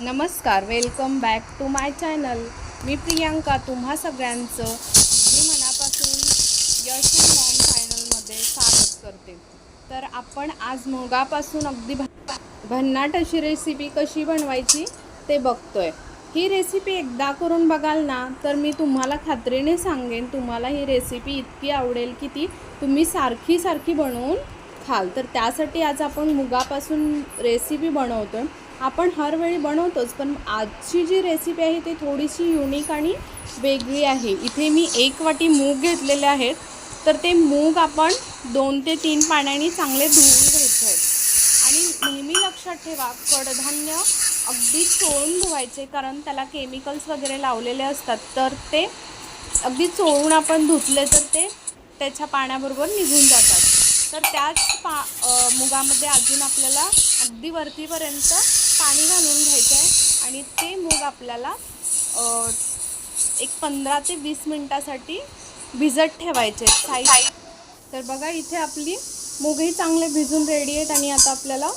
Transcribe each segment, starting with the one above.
नमस्कार welcome back to my channel मी प्रियांका तुम्हा सगळ्यांचं मी मनापासून यश मॉम फायनलमध्ये स्वागत करते. तर आपण आज मुगापासून अगदी भ- भन्नाट अशी रेसिपी कशी बनवायची ते बघतोय. ही रेसिपी एकदा करून बघाल ना तर मी तुम्हाला खात्रीने सांगेन तुम्हाला ही रेसिपी इतकी आवडेल की ती तुम्ही सारखी सारखी बनवून खाल. तर त्यासाठी आज आपण मुगापासून रेसिपी बनवतो आहे आपण हर वेळी बनवतोच पण आजची जी रेसिपी आहे ती थोडीशी युनिक आणि वेगळी आहे. इथे मी एक वाटी मूग घेतलेले आहेत तर ते मूग आपण दोन ते तीन पाण्याने चांगले धुवून घ्यायचे आहेत. आणि नेहमी लक्षात ठेवा कडधान्य अगदी चोळून धुवायचे कारण त्याला केमिकल्स वगैरे लावलेले असतात. तर ते अगदी चोळून आपण धुतले तर ते त्याच्या पाण्याबरोबर निघून जातात. तर त्याच पा मुगामध्ये अजून आपल्याला अगदी वरतीपर्यंत पाणी घालून घ्यायचं आहे आणि ते मूग आपल्याला एक पंधरा ते वीस मिनटासाठी भिजत ठेवायचे. साईड तर बघा इथे आपली मूगही चांगले भिजून रेडी आहेत आणि आता आपल्याला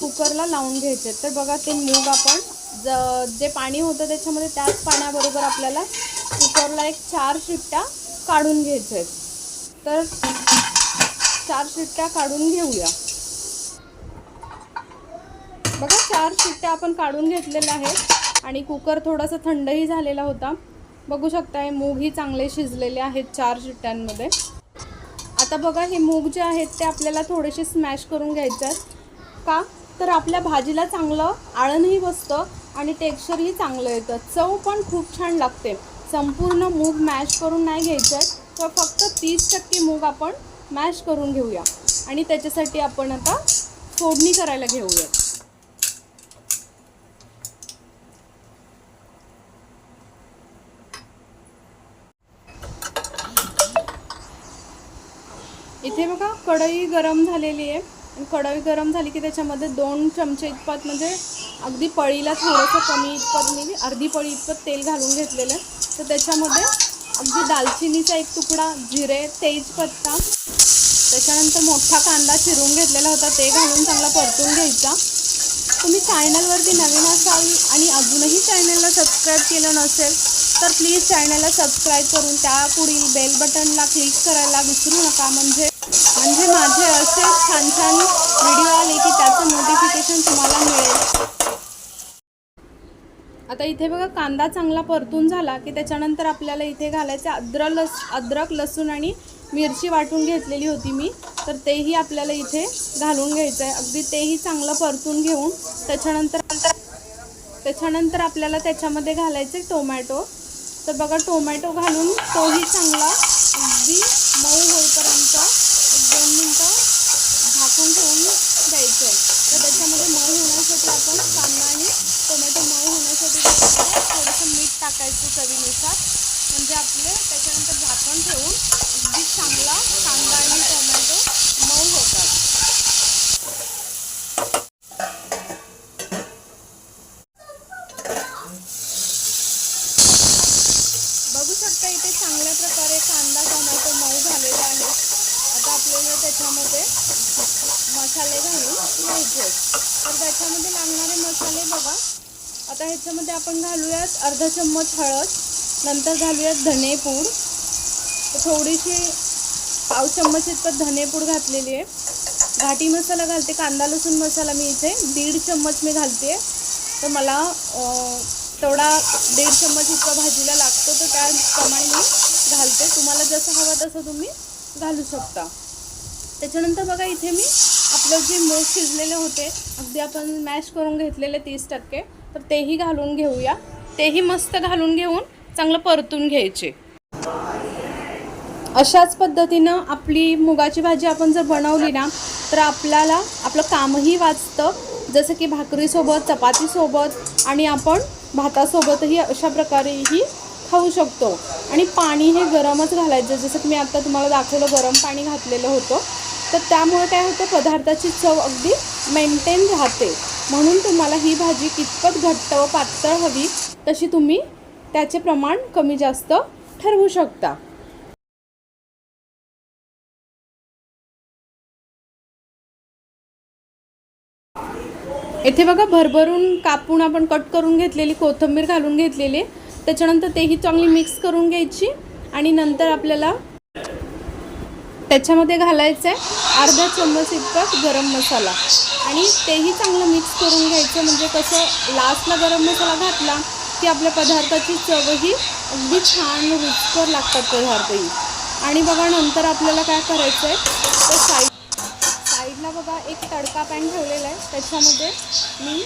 कुकरला लावून घ्यायचे. आहेत. तर बघा ते मूग आपण ज जे पाणी होतं त्याच्यामध्ये त्याच पाण्याबरोबर आपल्याला कुकरला एक चार शिट्ट्या काढून घ्यायच्या आहेत. तर चार शिट्ट्या काढून घेऊया. बघा चार शिट्ट्या आपण काढून घेतलेल्या आहेत आणि कुकर थोडासा थंडही झालेला होता. बघू शकताय मूगही चांगले शिजलेले आहेत चार शिट्ट्यांमध्ये. आता बघा हे मूग जे आहेत ते आपल्याला थोडेसे स्मॅश करून घ्यायचे आहेत. का? तर आपल्या भाजीला चांगलं आळणही बसतं आणि टेक्स्चरही चांगलं येतं. चव पण खूप छान लागते. संपूर्ण मूग मॅश करून नाही घ्यायचं आहे तर फक्त तीस टक्के मूग आपण मॅश करून घेऊया. आणि त्याच्यासाठी आपण आता फोडणी करायला घेऊयात. इथे बघा कढई गरम झालेली आहे. आणि कढई गरम झाली की त्याच्यामध्ये दोन चमचे इतपत म्हणजे अगदी पळीला थोडंसं कमी इतपत मी अर्धी पळी इतपत तेल घालून घेतलेलं आहे. तर त्याच्यामध्ये अगदी दालचिनीचा एक तुकडा जिरे तेजपत्ता त्याच्यानंतर मोठा कांदा चिरून घेतलेला होता ते घालून चांगला परतून घ्यायचा. तुम्ही चॅनलवरती नवीन असाल आणि अजूनही चॅनलला सबस्क्राईब केलं नसेल तर प्लीज चॅनलला सबस्क्राईब करून त्या पुढील बेल बटनला क्लिक करायला विसरू नका. म्हणजे म्हणजे माझे असे छान छान व्हिडिओ आले की त्याचं नोटिफिकेशन तुम्हाला मिळेल. आता इथे बघा कांदा चांगला परतून झाला की त्याच्यानंतर आपल्याला इथे घालायचं अद्रक लस अद्रक लसूण आणि मिरची वाटून घेतलेली होती मी. तर तेही आपल्याला इथे घालून घ्यायचं आहे अगदी तेही चांगलं परतून घेऊन त्याच्यानंतर त्याच्यानंतर आपल्याला त्याच्यामध्ये घालायचे टोमॅटो. तर बघा टोमॅटो घालून तोही चांगला अगदी मऊ होईपर्यंत दोन मिनटं झाकून ठेवून द्यायचं आहे. तर त्याच्यामध्ये मऊ होण्यासाठी आपण कांदा आणि टोमॅटो मऊ होण्यासाठी त्याच्यामध्ये थोडंसं मीठ टाकायचं चवीनुसार. म्हणजे आपले त्याच्यानंतर झाकण ठेवून अगदी चांगला कांदा आणि टोमॅटो मऊ होतात बघू शकता इथे चांगल्या प्रकारे कांदा टोमॅटो मऊ झालेले आहेत आता आपल्याला त्याच्यामध्ये मसाले घालून घ्यायचे. तर त्याच्यामध्ये लागणारे मसाले बघा. आता ह्याच्यामध्ये आपण घालूयात अर्धा चम्मच हळद नंतर घालूयात धनेपूड. थोडीशी पाव चम्मच इतकं धनेपूड घातलेली आहे. घाटी मसाला घालते कांदा लसूण मसाला मी इथे दीड चम्मच मी घालते. तर मला तेवढा दीड चम्मच इतका भाजीला लागतो तर त्याप्रमाणे मी घालते. तुम्हाला जसं हवं तसं तुम्ही घालू शकता. त्याच्यानंतर बघा इथे मी आपलं जे मूग शिजलेले होते अगदी आपण मॅश करून घेतलेले तीस टक्के तर तेही घालून घेऊया. तेही मस्त घालून घेऊन चांगलं परतून घ्यायचे. अशाच पद्धतीनं आपली मुगाची भाजी आपण जर बनवली ना तर आपल्याला आपलं कामही वाचतं. जसं की भाकरीसोबत चपातीसोबत आणि आपण भातासोबतही अशा प्रकारेही खाऊ शकतो. आणि पाणी हे गरमच घालायचं. जसं की मी आत्ता तुम्हाला दाखवलं गरम पाणी घातलेलं होतं. तर त्यामुळे काय होतं पदार्थाची चव अगदी मेंटेन राहते. म्हणून तुम्हाला ही भाजी कितपत घट्ट व पातळ हवी तशी तुम्ही त्याचे प्रमाण कमी जास्त ठरवू शकता. येथे बघा भरभरून कापून आपण कट करून घेतलेली कोथिंबीर घालून घेतलेली. त्याच्यानंतर तेही चांगली मिक्स करून घ्यायची आणि नंतर आपल्याला त्याच्यामध्ये घालायचं आहे अर्धा चम्मच इतका गरम मसाला. आणि तेही चांगलं मिक्स करून घ्यायचं म्हणजे कसं लास्टला गरम मसाला घातला की आपल्या पदार्थाची चवही अगदी छान रुचकर लागतात पदार्थही आणि बघा नंतर आपल्याला काय करायचं आहे तर साईड साईडला बघा एक तडका पॅन ठेवलेला आहे त्याच्यामध्ये मी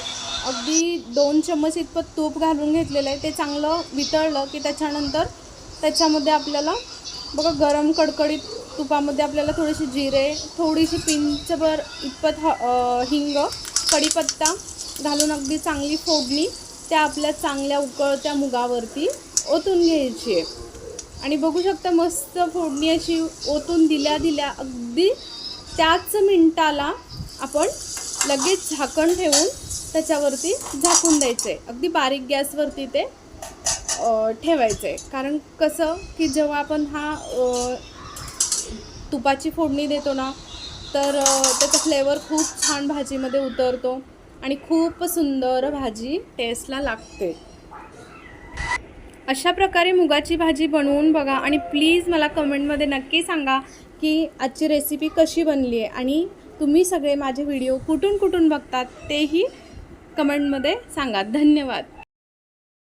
अगदी दोन चम्मच इतपत तूप घालून घेतलेलं आहे. ते चांगलं वितळलं की त्याच्यानंतर त्याच्यामध्ये आपल्याला बघा गरम कडकडीत तुपामध्ये आपल्याला थोडेसे जिरे थोडीशी पिंचभर इतपत ह हिंग कढीपत्ता घालून अगदी चांगली फोडणी त्या आपल्या चांगल्या उकळत्या मुगावरती ओतून घ्यायची आहे. आणि बघू शकता मस्त फोडणी अशी ओतून दिल्या दिल्या अगदी त्याच मिनटाला आपण लगेच झाकण ठेवून त्याच्यावरती झाकून द्यायचं. आहे अगदी बारीक गॅसवरती ते ठेवायचं. आहे कारण कसं की जेव्हा आपण हा तुपाची फोडणी देतो ना तर त्याचा फ्लेवर खूप छान भाजीमध्ये उतरतो आणि खूप सुंदर भाजी टेस्टला लागते. अशा प्रकारे मुगाची भाजी बनवून बघा आणि प्लीज मला कमेंटमध्ये नक्की सांगा की आजची रेसिपी कशी बनली आहे आणि तुम्ही सगळे माझे व्हिडिओ कुठून कुठून बघतात तेही कमेंटमध्ये सांगा. धन्यवाद.